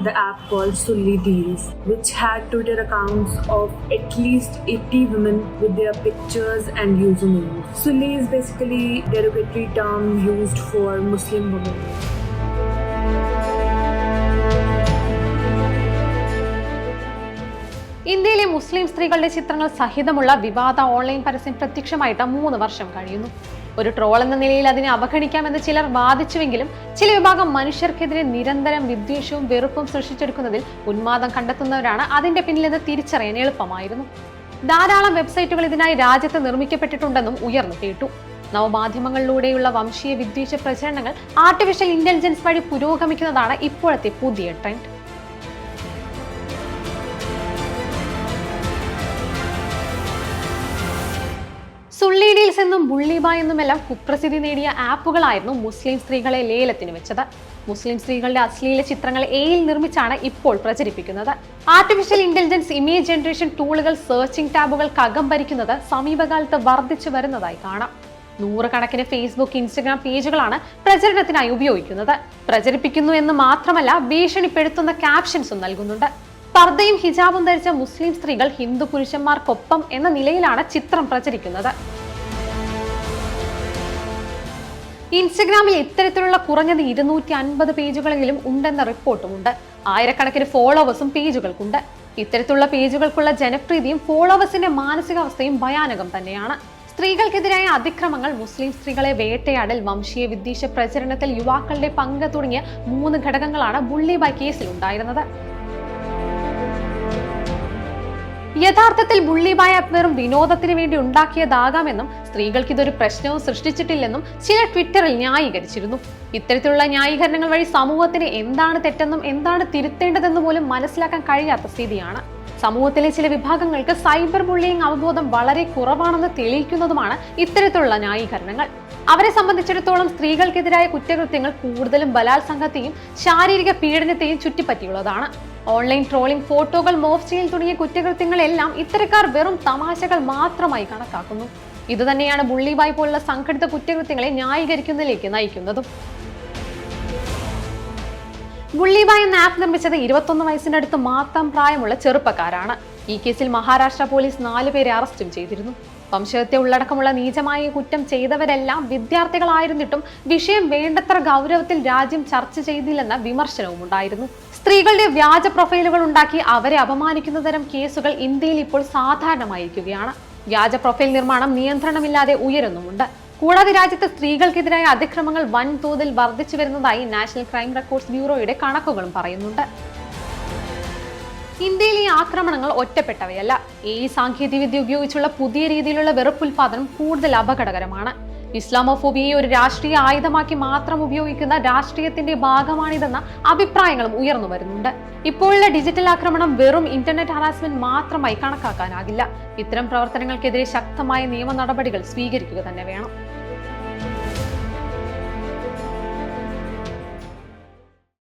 the app called Sully Deals, which had Twitter accounts of at least 80 women with their pictures and usernames. Sully is basically a derogatory term used for Muslim women. ഇന്ത്യയിലെ മുസ്ലിം സ്ത്രീകളുടെ ചിത്രങ്ങൾ സഹിതമുള്ള വിവാദ online പരസ്യം പ്രത്യക്ഷമായിട്ട് മൂന്ന് വർഷം കഴിയുന്നു ഒരു troll എന്ന നിലയിൽ അതിനെ അവഗണിക്കാമെന്ന് ചിലർ വാദിച്ചുവെങ്കിലും ചില വിഭാഗം മനുഷ്യർക്കെതിരെ നിരന്തരം വിദ്വേഷവും വെറുപ്പും സൃഷ്ടിച്ചെടുക്കുന്നതിൽ ഉന്മാദം കണ്ടെത്തുന്നവരാണ്. അതിന്റെ പിന്നിലെന്ന് തിരിച്ചറിയാൻ എളുപ്പമായിരുന്നു. ധാരാളം വെബ്സൈറ്റുകൾ ഇതിനായി രാജ്യത്ത് നിർമ്മിക്കപ്പെട്ടിട്ടുണ്ടെന്നും ഉയർന്നു കേട്ടു. നവമാധ്യമങ്ങളിലൂടെയുള്ള വംശീയ വിദ്വേഷ പ്രചരണങ്ങൾ ആർട്ടിഫിഷ്യൽ ഇന്റലിജൻസ് വഴി പുരോഗമിക്കുന്നതാണ് ഇപ്പോഴത്തെ പുതിയ ട്രെൻഡ് സുള്ളി ഡീൽസ് എന്നും ബുള്ളിബ എന്നുമെല്ലാം കുപ്രസിദ്ധി നേടിയ ആപ്പുകളായിരുന്നു മുസ്ലിം സ്ത്രീകളെ ലേലത്തിന് വെച്ചത്. മുസ്ലിം സ്ത്രീകളുടെ അശ്ലീല ചിത്രങ്ങൾ എയിൽ നിർമ്മിച്ചാണ് ഇപ്പോൾ പ്രചരിപ്പിക്കുന്നത്. ആർട്ടിഫിഷ്യൽ ഇന്റലിജൻസ് ഇമേജ് ജനറേഷൻ ടൂളുകൾ സെർച്ചിംഗ് ടാബുകൾക്കകം ഭരിക്കുന്നത് സമീപകാലത്ത് വർദ്ധിച്ചു വരുന്നതായി കാണാം. നൂറുകണക്കിന് ഫേസ്ബുക്ക് ഇൻസ്റ്റഗ്രാം പേജുകളാണ് പ്രചരണത്തിനായി ഉപയോഗിക്കുന്നത്. പ്രചരിപ്പിക്കുന്നു എന്ന് മാത്രമല്ല ഭീഷണിപ്പെടുത്തുന്ന ക്യാപ്ഷൻസും നൽകുന്നുണ്ട്. പർദ്ദയും ഹിജാബും ധരിച്ച മുസ്ലിം സ്ത്രീകൾ ഹിന്ദു പുരുഷന്മാർക്കൊപ്പം എന്ന നിലയിലാണ് ചിത്രം പ്രചരിക്കുന്നത്. ഇൻസ്റ്റഗ്രാമിൽ ഇത്തരത്തിലുള്ള കുറഞ്ഞത് ഇരുന്നൂറ്റി അൻപത് പേജുകളെങ്കിലും ഉണ്ടെന്ന റിപ്പോർട്ടും ഉണ്ട് ആയിരക്കണക്കിന് ഫോളോവേഴ്സും പേജുകൾക്കുണ്ട്. ഇത്തരത്തിലുള്ള പേജുകൾക്കുള്ള ജനപ്രീതിയും ഫോളോവേഴ്സിന്റെ മാനസികാവസ്ഥയും ഭയാനകം തന്നെയാണ്. സ്ത്രീകൾക്കെതിരായ അതിക്രമങ്ങൾ മുസ്ലിം സ്ത്രീകളെ വേട്ടയാടൽ വംശീയ വിദ്വേഷ പ്രചരണത്തിൽ യുവാക്കളുടെ പങ്ക് തുടങ്ങിയ മൂന്ന് ഘടകങ്ങളാണ് ബുള്ളി ബൈ കേസിൽ ഉണ്ടായിരുന്നത്. യഥാർത്ഥത്തിൽ ബുള്ളിബായ ആപ്പ് വെറും വിനോദത്തിന് വേണ്ടി ഉണ്ടാക്കിയതാകാമെന്നും സ്ത്രീകൾക്ക് ഇതൊരു പ്രശ്നവും സൃഷ്ടിച്ചിട്ടില്ലെന്നും ചില ട്വിറ്ററിൽ ന്യായീകരിച്ചിരുന്നു. ഇത്തരത്തിലുള്ള ന്യായീകരണങ്ങൾ വഴി സമൂഹത്തിന് എന്താണ് തെറ്റെന്നും എന്താണ് തിരുത്തേണ്ടതെന്ന് പോലും മനസ്സിലാക്കാൻ കഴിയാത്ത സ്ഥിതിയാണ്. സമൂഹത്തിലെ ചില വിഭാഗങ്ങൾക്ക് സൈബർ ബുള്ളിയിങ് അവബോധം വളരെ കുറവാണെന്ന് തെളിയിക്കുന്നതുമാണ് ഇത്തരത്തിലുള്ള ന്യായീകരണങ്ങൾ. അവരെ സംബന്ധിച്ചിടത്തോളം സ്ത്രീകൾക്കെതിരായ കുറ്റകൃത്യങ്ങൾ കൂടുതലും ബലാത്സംഗത്തെയും ശാരീരിക പീഡനത്തെയും ചുറ്റിപ്പറ്റിയുള്ളതാണ്. ഓൺലൈൻ ട്രോളിംഗ് ഫോട്ടോകൾ മോഫ് ചെയ്യൽ തുടങ്ങിയ കുറ്റകൃത്യങ്ങളെല്ലാം ഇത്തരക്കാർ വെറും തമാശകൾ മാത്രമായി കണക്കാക്കുന്നു. ഇതുതന്നെയാണ് ബുള്ളിബായ് പോലുള്ള സംഘടിത കുറ്റകൃത്യങ്ങളെ ന്യായീകരിക്കുന്നതിലേക്ക് നയിക്കുന്നതും. ബുള്ളിബായ് എന്ന ആപ്പ് നിർമ്മിച്ചത് ഇരുപത്തൊന്ന് വയസ്സിന്റെ അടുത്ത് മാത്രം പ്രായമുള്ള ചെറുപ്പക്കാരാണ്. ഈ കേസിൽ മഹാരാഷ്ട്ര പോലീസ് നാലുപേരെ അറസ്റ്റും ചെയ്തിരുന്നു. വംശഹത്യ ഉള്ളടക്കമുള്ള നീചമായ കുറ്റം ചെയ്തവരെല്ലാം വിദ്യാർത്ഥികളായിരുന്നിട്ടും വിഷയം വേണ്ടത്ര ഗൗരവത്തിൽ രാജ്യം ചർച്ച ചെയ്തില്ലെന്ന വിമർശനവും ഉണ്ടായിരുന്നു സ്ത്രീകളുടെ വ്യാജ പ്രൊഫൈലുകൾ ഉണ്ടാക്കി അവരെ അപമാനിക്കുന്ന തരം കേസുകൾ ഇന്ത്യയിൽ ഇപ്പോൾ സാധാരണമായിരിക്കുകയാണ്. വ്യാജ പ്രൊഫൈൽ നിർമ്മാണം നിയന്ത്രണമില്ലാതെ ഉയരുന്നുമുണ്ട്. കൂടാതെ രാജ്യത്ത് സ്ത്രീകൾക്കെതിരായ അതിക്രമങ്ങൾ വൻതോതിൽ വർദ്ധിച്ചു വരുന്നതായി നാഷണൽ ക്രൈം റെക്കോർഡ്സ് ബ്യൂറോയുടെ കണക്കുകളും പറയുന്നുണ്ട്. ഇന്ത്യയിലെ ഈ ആക്രമണങ്ങൾ ഒറ്റപ്പെട്ടവയല്ല. ഈ സാങ്കേതികവിദ്യ ഉപയോഗിച്ചുള്ള പുതിയ രീതിയിലുള്ള വെറുപ്പുൽപാദനം കൂടുതൽ അപകടകരമാണ്. ഇസ്ലാമോഫോബിയെ ഒരു രാഷ്ട്രീയ ആയുധമാക്കി മാത്രം ഉപയോഗിക്കുന്ന രാഷ്ട്രീയത്തിന്റെ ഭാഗമാണിതെന്ന അഭിപ്രായങ്ങളും ഉയർന്നു വരുന്നുണ്ട്. ഇപ്പോഴുള്ള ഡിജിറ്റൽ ആക്രമണം വെറും ഇന്റർനെറ്റ് ഹറാസ്മെന്റ് മാത്രമായി കണക്കാക്കാനാകില്ല. ഇത്തരം പ്രവർത്തനങ്ങൾക്കെതിരെ ശക്തമായ നിയമ നടപടികൾ സ്വീകരിക്കുക തന്നെ വേണം.